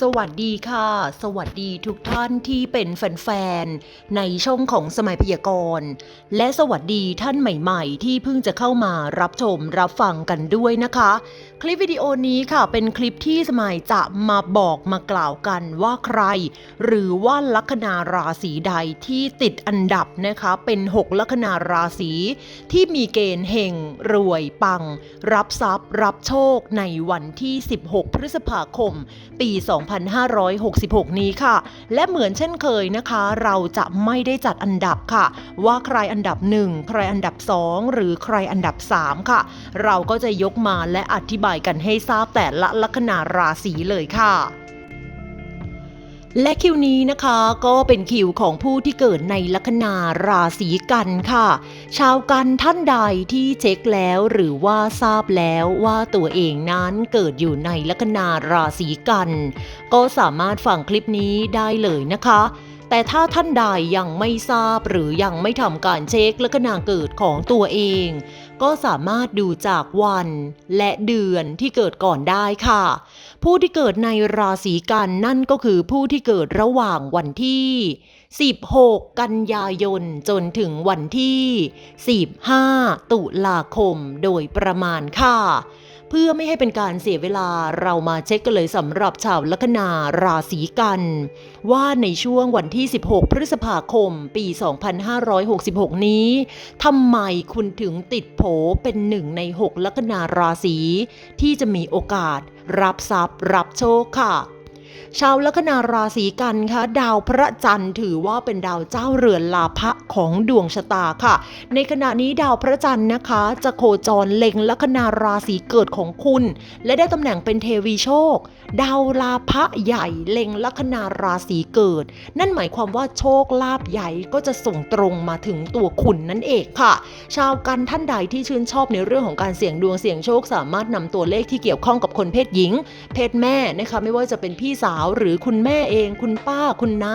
สวัสดีค่ะ สวัสดีทุกท่านที่เป็นแฟนๆ ในช่องของสมัยพยากรณ์ และสวัสดีท่านใหม่ๆ ที่เพิ่งจะเข้ามารับชมรับฟังกันด้วยนะคะ คลิปวิดีโอนี้ค่ะเป็นคลิปที่สมัยจะมาบอกมากล่าวกันว่าใคร หรือว่าลัคนาราศีใดที่ติดอันดับนะคะเป็น 6 ลัคนาราศีที่มีเกณฑ์เฮงรวยปัง รับทรัพย์ รับโชคในวันที่ 16 พฤษภาคม ปี2566 นี้ค่ะ และเหมือนเช่นเคยนะคะ เราจะไม่ได้จัดอันดับค่ะ ว่าใครอันดับ 1 ใครอันดับ 2 หรือใครอันดับ 3 ค่ะ เราก็จะยกมาและอธิบายกันให้ทราบแต่ละลัคนาราศีเลยค่ะ และคิวนี้นะคะก็เป็นคิวของผู้ที่เกิดในลัคนาราศีกันค่ะ ชาวกันท่านใดที่เช็คแล้วหรือว่าทราบแล้วว่าตัวเองนั้นเกิดอยู่ในลัคนาราศีกัน ก็สามารถฟังคลิปนี้ได้เลยนะคะแต่ถ้าท่านใดยังไม่ทราบหรือยังไม่ทำการเช็คลัคนาเกิดของตัวเอง ก็สามารถดูจากวันและเดือนที่เกิดก่อนได้ค่ะ ผู้ที่เกิดในราศีกันนั่นก็คือผู้ที่เกิดระหว่างวันที่ 16 กันยายนจนถึงวันที่ 15 ตุลาคมโดยประมาณค่ะ เพื่อไม่ให้เป็นการเสียเวลาเรามาเช็คกันเลยสำหรับชาวลัคนาราศีกัน ว่าในช่วงวันที่ 16 พฤษภาคม ปี 2566 นี้ทำไมคุณถึงติดโผเป็นหนึ่งใน 6 ลัคนาราศีที่จะมีโอกาส รับทรัพย์ รับโชคค่ะ ชาวลัคนาราศีกันคะดาวพระจันทร์ถือว่าเป็นดาวเจ้าเรือนลาภะของดวงชะตาค่ะ ในขณะนี้ดาวพระจันทร์นะคะ จะโคจรเล็งลัคนาราศีเกิดของคุณ และได้ตำแหน่งเป็นเทวีโชค ดาวลาภะใหญ่เล็งลัคนาราศีเกิด นั่นหมายความว่าโชคลาภใหญ่ก็จะส่งตรงมาถึงตัวคุณนั่นเองค่ะ ชาวกันท่านใดที่ชื่นชอบในเรื่องของการเสี่ยงดวงเสี่ยงโชค สามารถนำตัวเลขที่เกี่ยวข้องกับคนเพศหญิง เพศแม่นะคะไม่ว่าจะเป็นพี่สาวหรือคุณแม่เอง คุณป้าคุณน้า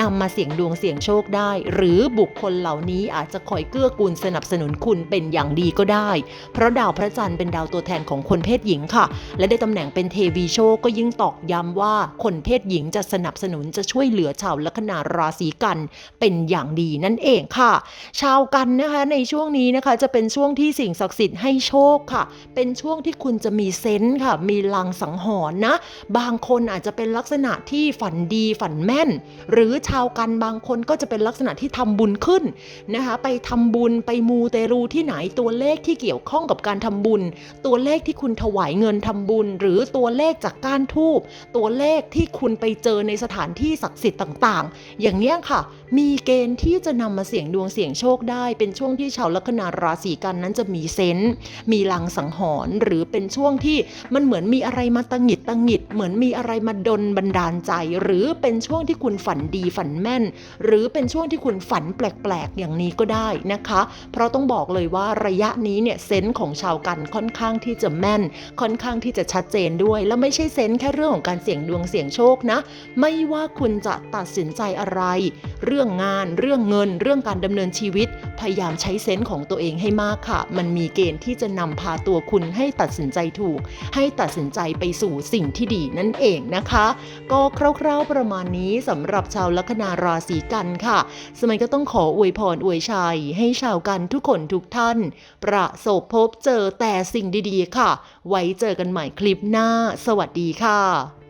นำมาเสี่ยงดวงเสี่ยงโชคได้ หรือบุคคลเหล่านี้อาจจะคอยเกื้อกูลสนับสนุนคุณเป็นอย่างดีก็ได้ เพราะดาวพระจันทร์เป็นดาวตัวแทนของคนเพศหญิงค่ะ และได้ตำแหน่งเป็นเทวีโชคก็ยิ่งตอกย้ำว่าคนเพศหญิงจะสนับสนุนจะช่วยเหลือชาวลัคนาราศีกันเป็นอย่างดีนั่นเองค่ะ ชาวกันนะคะในช่วงนี้นะคะจะเป็นช่วงที่สิ่งศักดิ์สิทธิ์ให้โชคค่ะ เป็นช่วงที่คุณจะมีเซนส์ค่ะ มีลางสังหรณ์นะ บางคนอาจจะเป็นลักษณะที่ฝันดีฝันแม่น หรือชาวกันบางคนก็จะเป็นลักษณะที่ทำบุญขึ้นนะคะไปทำบุญไปมูเตรูที่ไหนตัวเลขที่เกี่ยวข้องกับการทำบุญ ตัวเลขที่คุณถวายเงินทำบุญ หรือตัวเลขจากก้านทูบตัวเลขที่คุณไปเจอในสถานที่ศักดิ์สิทธิ์ต่างๆ อย่างเนี้ยค่ะ มีเกณฑ์ที่จะนำมาเสี่ยงดวงเสี่ยงโชคได้ เป็นช่วงที่ชาวลัคนาราศีกันนั้นจะมีเซนส์มีลังสังหรณ์หรือเป็นช่วงที่มันเหมือนมีอะไรมาตังหิดตังหิดเหมือนมีอะไรมาดนนบันดาลใจ หรือเป็นช่วงที่คุณฝันดีฝันแม่น หรือเป็นช่วงที่คุณฝันแปลกๆ อย่างนี้ก็ได้นะคะ เพราะต้องบอกเลยว่าระยะนี้เนี่ยเซนส์ของชาวกันค่อนข้างที่จะแม่น ค่อนข้างที่จะชัดเจนด้วย แล้วไม่ใช่เซนส์แค่เรื่องของการเสี่ยงดวงเสี่ยงโชคนะ ไม่ว่าคุณจะตัดสินใจอะไร เรื่องงาน เรื่องเงิน เรื่องการดำเนินชีวิตพยายามใช้เซนส์ของตัวเองให้มากค่ะ มันมีเกณฑ์ที่จะนำพาตัวคุณให้ตัดสินใจถูก ให้ตัดสินใจไปสู่สิ่งที่ดีนั่นเองนะคะ ก็คร่าวๆประมาณนี้สำหรับชาวลัคนาราศีกันค่ะ สมัยก็ต้องขออวยพรอวยชัย ให้ชาวกันทุกคนทุกท่าน ประสบพบเจอแต่สิ่งดีๆค่ะ ไว้เจอกันใหม่คลิปหน้า สวัสดีค่ะ